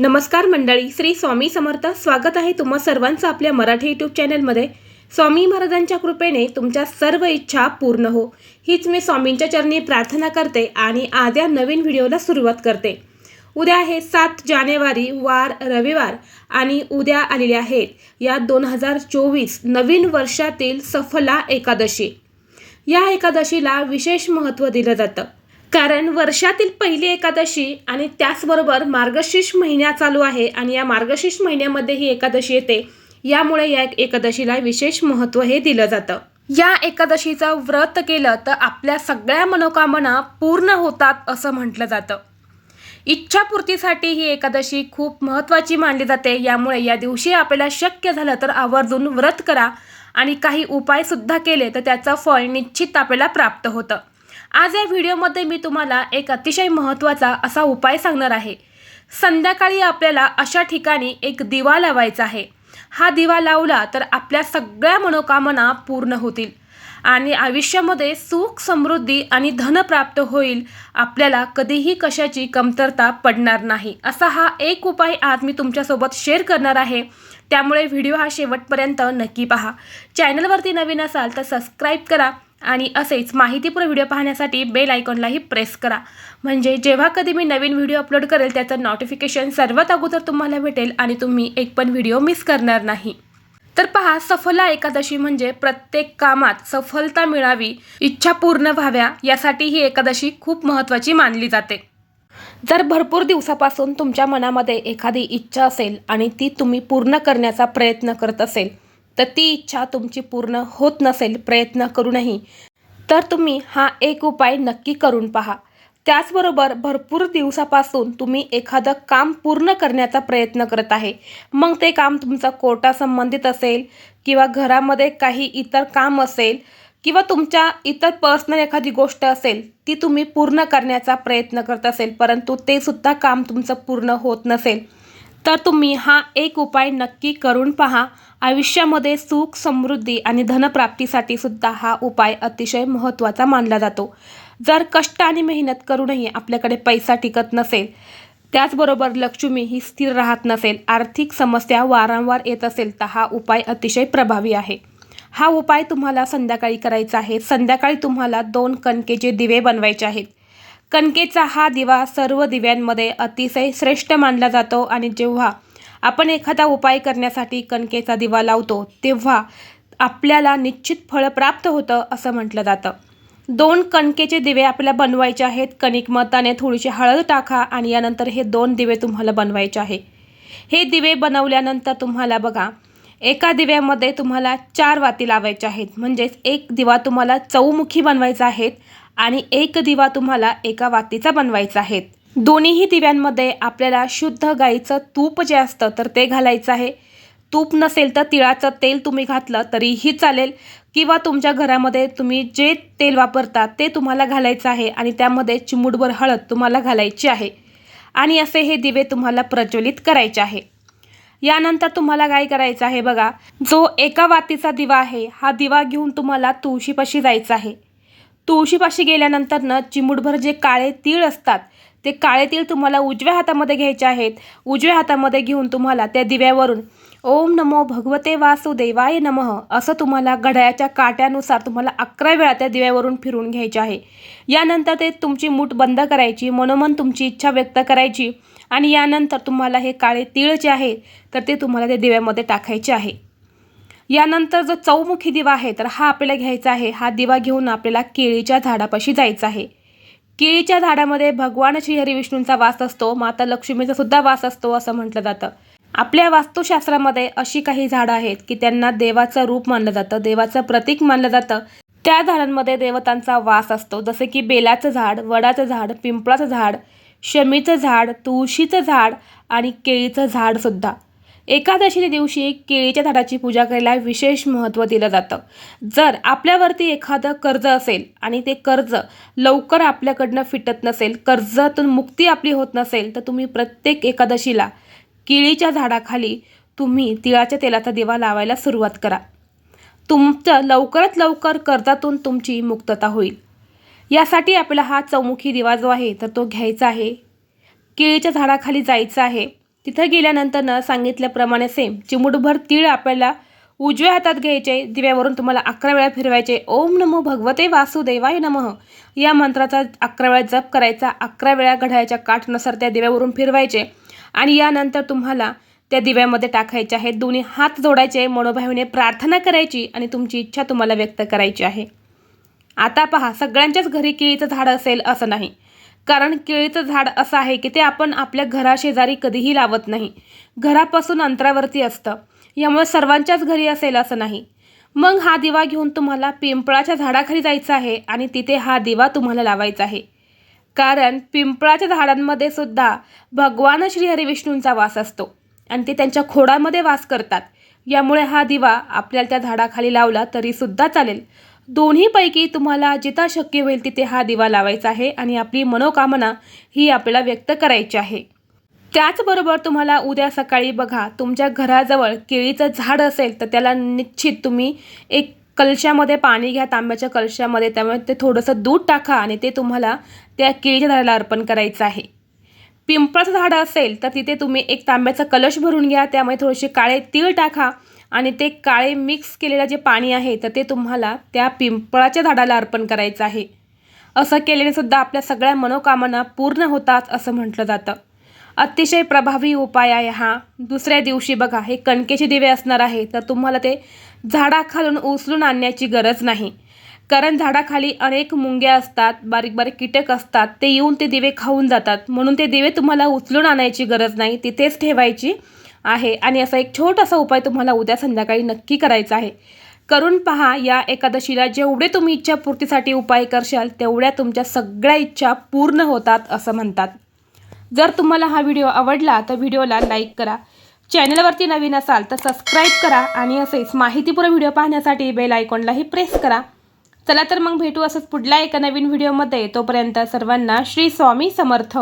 नमस्कार मंडळी श्री स्वामी समर्थ. स्वागत आहे तुम्हा सर्वांचं आपल्या मराठी यूट्यूब चॅनलमध्ये. स्वामी महाराजांच्या कृपेने तुमच्या सर्व इच्छा पूर्ण हो. हीच मी स्वामींच्या चरणी प्रार्थना करते आणि आद्या नवीन व्हिडिओला सुरुवात करते. उद्या आहे सात जानेवारी वार रविवार आणि उद्या आलेले आहेत या दोन हजार चोवीस नवीन वर्षातील सफला एकादशी. या एकादशीला विशेष महत्त्व दिलं जातं. कारण वर्षातील पहिली एकादशी आणि त्याचबरोबर मार्गशीर्ष महिना चालू आहे आणि या मार्गशीर्ष महिन्यामध्ये ही एकादशी येते यामुळे या एकादशीला विशेष महत्त्व हे दिलं जातं. या एकादशीचं व्रत केलं तर आपल्या सगळ्या मनोकामना पूर्ण होतात असं म्हटलं जातं. इच्छापूर्तीसाठी ही एकादशी खूप महत्त्वाची मानली जाते यामुळे या दिवशी आपल्याला शक्य झालं तर आवर्जून व्रत करा आणि काही उपायसुद्धा केले तर त्याचं फळ निश्चित आपल्याला प्राप्त होतं. आज या व्हिडिओमध्ये मी तुम्हाला एक अतिशय महत्त्वाचा असा उपाय सांगणार आहे. संध्याकाळी आपल्याला अशा ठिकाणी एक दिवा लावायचा आहे. हा दिवा लावला तर आपल्या सगळ्या मनोकामना पूर्ण होतील आणि आयुष्यामध्ये सुख समृद्धी आणि धन प्राप्त होईल. आपल्याला कधीही कशाची कमतरता पडणार नाही. असा हा एक उपाय आज मी तुमच्यासोबत शेअर करणार आहे. त्यामुळे व्हिडिओ हा शेवटपर्यंत नक्की पहा. चॅनलवरती नवीन असाल तर सबस्क्राईब करा. आणि असेच माहितीपूर्ण व्हिडिओ पाहण्यासाठी बेल आयकॉनलाही प्रेस करा. म्हणजे जेव्हा कधी मी नवीन व्हिडिओ अपलोड करेल त्याचं नोटिफिकेशन सर्वात अगोदर तुम्हाला भेटेल आणि तुम्ही एक पण व्हिडिओ मिस करणार नाही. तर पहा सफला एकादशी म्हणजे प्रत्येक कामात सफलता मिळावी इच्छा पूर्ण व्हाव्या यासाठी ही एकादशी खूप महत्त्वाची मानली जाते. जर भरपूर दिवसापासून तुमच्या मनामध्ये एखादी इच्छा असेल आणि ती तुम्ही पूर्ण करण्याचा प्रयत्न करत असेल तर ती इच्छा तुमची पूर्ण होत नसेल प्रयत्न करूनही तर तुम्ही हा एक उपाय नक्की करून पहा. त्याचबरोबर भरपूर दिवसापासून तुम्ही एखादं काम पूर्ण करण्याचा प्रयत्न करत आहे. मग ते काम तुमचं कोर्टासंबंधित असेल किंवा घरामध्ये काही इतर काम असेल किंवा तुमच्या इतर पर्सनल एखादी गोष्ट असेल ती तुम्ही पूर्ण करण्याचा प्रयत्न करत असेल परंतु ते सुद्धा काम तुमचं पूर्ण होत नसेल. तर तुम्ही हा एक उपाय नक्की करून पहा. आयुष्यामध्ये सुख समृद्धी आणि धनप्राप्तीसाठी सुद्धा हा उपाय अतिशय महत्त्वाचा मानला जातो. जर कष्ट आणि मेहनत करूनही आपल्याकडे पैसा टिकत नसेल त्याचबरोबर लक्ष्मी ही स्थिर राहत नसेल आर्थिक समस्या वारंवार येत असेल तर हा उपाय अतिशय प्रभावी आहे. हा उपाय तुम्हाला संध्याकाळी करायचा आहे. संध्याकाळी तुम्हाला दोन कणकेचे दिवे बनवायचे आहेत. कणकेचा हा दिवा सर्व दिव्यांमध्ये अतिशय श्रेष्ठ मानला जातो आणि जेव्हा आपण एखादा उपाय करण्यासाठी कणकेचा दिवा लावतो तेव्हा आपल्याला निश्चित फळ प्राप्त होतं असं म्हटलं जातं. दोन कणकेचे दिवे आपल्याला बनवायचे आहेत. कणिक मताने थोडीशी हळद टाका आणि यानंतर हे दोन दिवे तुम्हाला बनवायचे आहे. हे दिवे बनवल्यानंतर तुम्हाला बघा एका दिव्यामध्ये तुम्हाला चार वाती लावायच्या आहेत. म्हणजेच एक दिवा तुम्हाला चौमुखी बनवायचा आहेत आणि एक दिवा तुम्हाला एका वातीचा बनवायचा आहे. दोन्हीही दिव्यांमध्ये आपल्याला शुद्ध गाईचं तूप जे असतं तर ते घालायचं आहे. तूप नसेल तर तिळाचं तेल तुम्ही घातलं तरीही चालेल. किंवा तुमच्या घरामध्ये तुम्ही जे तेल वापरता ते तुम्हाला घालायचं आहे आणि त्यामध्ये चिमुडभर हळद तुम्हाला घालायची आहे. आणि असे हे दिवे तुम्हाला प्रज्वलित करायचे आहे. यानंतर तुम्हाला काय करायचं आहे बघा जो एका वातीचा दिवा आहे हा दिवा घेऊन तुम्हाला तुळशीपाशी जायचं आहे. तुळशीपाशी गेल्यानंतर न जे काळे तीळ असतात ते काळे तीळ तुम्हाला उजव्या हातामध्ये घ्यायचे आहेत. उजव्या हातामध्ये घेऊन तुम्हाला त्या दिव्यावरून ओम नमो भगवते वासुदेवाय नमः असं तुम्हाला घड्याळ्याच्या काट्यानुसार तुम्हाला अकरा वेळा त्या दिव्यावरून फिरून घ्यायचे आहे. यानंतर ते तुमची मूठ बंद करायची मनोमन तुमची इच्छा व्यक्त करायची आणि यानंतर तुम्हाला हे काळे तीळ जे आहे तर ते तुम्हाला त्या दिव्यामध्ये टाकायचे आहे. यानंतर जो चौमुखी दिवा आहे तर हा आपल्याला घ्यायचा आहे. हा दिवा घेऊन आपल्याला केळीच्या झाडापाशी जायचं आहे. केळीच्या झाडामध्ये भगवान श्रीहरी विष्णूंचा वास असतो माता लक्ष्मीचा सुद्धा वास असतो असं म्हटलं जातं. आपल्या वास्तुशास्त्रामध्ये अशी काही झाडं आहेत की त्यांना देवाचं रूप मानलं जातं देवाचं प्रतीक मानलं जातं. त्या झाडांमध्ये देवतांचा वास असतो जसे की बेलाचं झाड वडाचं झाड पिंपळाचं झाड शमीचं झाड तुळशीचं झाड आणि केळीचं झाडसुद्धा एकादशीच्या दिवशी केळीच्या झाडाची पूजा करायला विशेष महत्त्व दिलं जातं. जर आपल्यावरती एखादं कर्ज असेल आणि ते कर्ज लवकर आपल्याकडनं फिटत नसेल कर्जातून मुक्ती आपली होत नसेल तर तुम्ही प्रत्येक एकादशीला केळीच्या झाडाखाली तुम्ही तिळाच्या तेलाचा दिवा लावायला सुरुवात करा. तुमचं लवकरात लवकर कर्जातून तुमची मुक्तता होईल. यासाठी आपला हा चौमुखी दिवा जो आहे तर तो घ्यायचा आहे. केळीच्या झाडाखाली जायचं आहे. तिथं गेल्यानंतर ना सांगितल्याप्रमाणे सेम चिमुटभर तीळ आपल्याला उजव्या हातात घ्यायचे दिव्यावरून तुम्हाला अकरा वेळा फिरवायचे. ओम नमो भगवते वासुदेवाय नमः. या मंत्राचा अकरा वेळा जप करायचा अकरा वेळा घड्याळ्याच्या काठनुसार त्या दिव्यावरून फिरवायचे. आणि यानंतर तुम्हाला त्या दिव्यामध्ये टाकायचे आहे दोन्ही हात जोडायचे मनोभावीने प्रार्थना करायची आणि तुमची इच्छा तुम्हाला व्यक्त करायची आहे. आता पहा सगळ्यांच्याच घरी केळीचं झाड असेल असं नाही. कारण केळीचं झाड असं आहे की ते आपण आपल्या घराशेजारी कधीही लावत नाही. घरापासून अंतरावरती असतं. यामुळे सर्वांच्याच घरी असेल असं नाही. मग हा दिवा घेऊन तुम्हाला पिंपळाच्या झाडाखाली जायचं आहे आणि तिथे हा दिवा तुम्हाला लावायचा आहे. कारण पिंपळाच्या झाडांमध्ये सुद्धा भगवान श्री विष्णूंचा वास असतो आणि ते त्यांच्या खोडामध्ये वास करतात. यामुळे हा दिवा आपल्याला त्या झाडाखाली लावला तरीसुद्धा चालेल. दोन्हीपैकी तुम्हाला जिथं शक्य होईल तिथे हा दिवा लावायचा आहे आणि आपली मनोकामना ही आपल्याला व्यक्त करायची आहे. त्याचबरोबर तुम्हाला उद्या सकाळी बघा तुमच्या घराजवळ केळीचं झाड असेल तर त्याला निश्चित तुम्ही एक कलशामध्ये पाणी घ्या तांब्याच्या कलशामध्ये त्यामुळे ते थोडंसं दूध टाका आणि ते तुम्हाला त्या केळीच्या झाडाला अर्पण करायचं आहे. पिंपळाचं झाड असेल तर तिथे तुम्ही एक तांब्याचा कलश भरून घ्या त्यामध्ये थोडेसे काळे तीळ टाका आणि ते काळे मिक्स केलेलं जे पाणी आहे तर ते तुम्हाला त्या पिंपळाच्या झाडाला अर्पण करायचं आहे. असं केल्याने सुद्धा आपल्या सगळ्या मनोकामना पूर्ण होतात असं म्हटलं जातं. अतिशय प्रभावी उपाय आहे हा. दुसऱ्या दिवशी बघा हे कणकेचे दिवे असणार आहे तर तुम्हाला ते झाडाखालून उचलून आणण्याची गरज नाही. कारण झाडाखाली अनेक मुंग्या असतात बारीक बारीक कीटक असतात ते येऊन ते दिवे खाऊन जातात. म्हणून ते दिवे तुम्हाला उचलून आणायची गरज नाही तिथेच ठेवायची. आहे. आणि असा एक छोटासा उपाय तुम्हाला उद्या संध्याकाळी नक्की करायचा आहे. करून पहा या एकादशीला जेवढे तुम्ही इच्छापूर्तीसाठी उपाय करशाल तेवढ्या तुमच्या सगळ्या इच्छा पूर्ण होतात असं म्हणतात. जर तुम्हाला हा व्हिडिओ आवडला तर व्हिडिओला लाईक करा. चॅनलवरती नवीन असाल तर सबस्क्राईब करा. आणि असेच माहितीपूर्ण व्हिडिओ पाहण्यासाठी बेल आयकॉनलाही प्रेस करा. चला तर मग भेटू असंच पुढल्या एका नवीन व्हिडिओमध्ये. तोपर्यंत सर्वांना श्री स्वामी समर्थ.